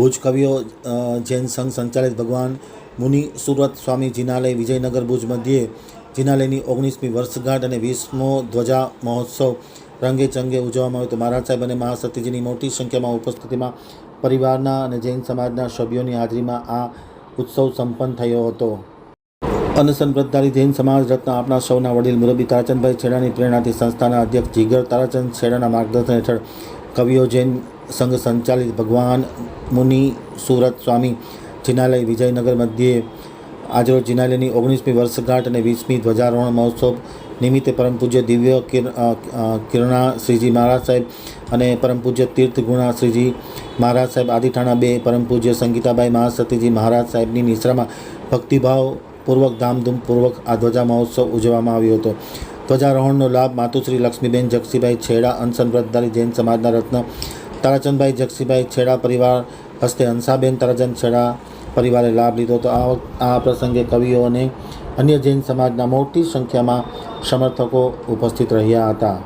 ભુજ કવિઓ જૈન સંઘ સંચાલિત ભગવાન મુનિ સુરત સ્વામી જિનાલય વિજયનગર ભુજ મધ્યે જિનાલયની ઓગણીસમી વર્ષગાંઠ અને વીસમો ધ્વજા મહોત્સવ રંગે ચંગે ઉજવવામાં આવ્યો તો મહારાજ સાહેબ અને મહાસતીજીની મોટી સંખ્યામાં ઉપસ્થિતિમાં પરિવારના અને જૈન સમાજના સભ્યોની હાજરીમાં આ ઉત્સવ સંપન્ન થયો હતો. અનસન વ્રતધારી જૈન સમાજ રત્ન આપણા સૌના વડીલ મુરબી તારાચંદભાઈ છેડાની પ્રેરણાથી સંસ્થાના અધ્યક્ષ જીગર તારાચંદ છેડાના માર્ગદર્શન હેઠળ કવિઓ જૈન સંઘ સંચાલિત ભગવાન મુનિ સુરત સ્વામી જિનાલય વિજયનગર મધ્યે આજરોજ જિનાલયની ઓગણીસમી વર્ષગાંઠ અને વીસમી ધ્વજારોહણ મહોત્સવ નિમિત્તે પરમ પૂજ્ય દિવ્ય કિરણા શ્રીજી મહારાજ સાહેબ અને પરમ પૂજ્ય તીર્થ ગુણા શ્રીજી મહારાજ સાહેબ આદિઠાણા બે, પરમ પૂજ્ય સંગીતાબાઈ મહાસતીજી મહારાજ સાહેબની નિશ્રામાં ભક્તિભાવ પૂર્વક ધામધૂમપૂર્વક આ ધ્વજા મહોત્સવ ઉજવવામાં આવ્યો હતો. ધ્વજારોહણનો લાભ માતુશ્રી લક્ષ્મીબેન જગસીભાઈ છેડા અનશન વ્રતધારી જૈન સમાજના રત્ન તારાચંદભાઈ, જગસીભાઈ છેડા પરિવાર હસ્તે હંસાબેન, તારાચંદ છેડા પરિવારે લાભ લીધો. હતો આ આ પ્રસંગે કવિઓ અને અન્ય જૈન સમાજના મોટી સંખ્યામાં સમર્થકો ઉપસ્થિત રહ્યા હતા.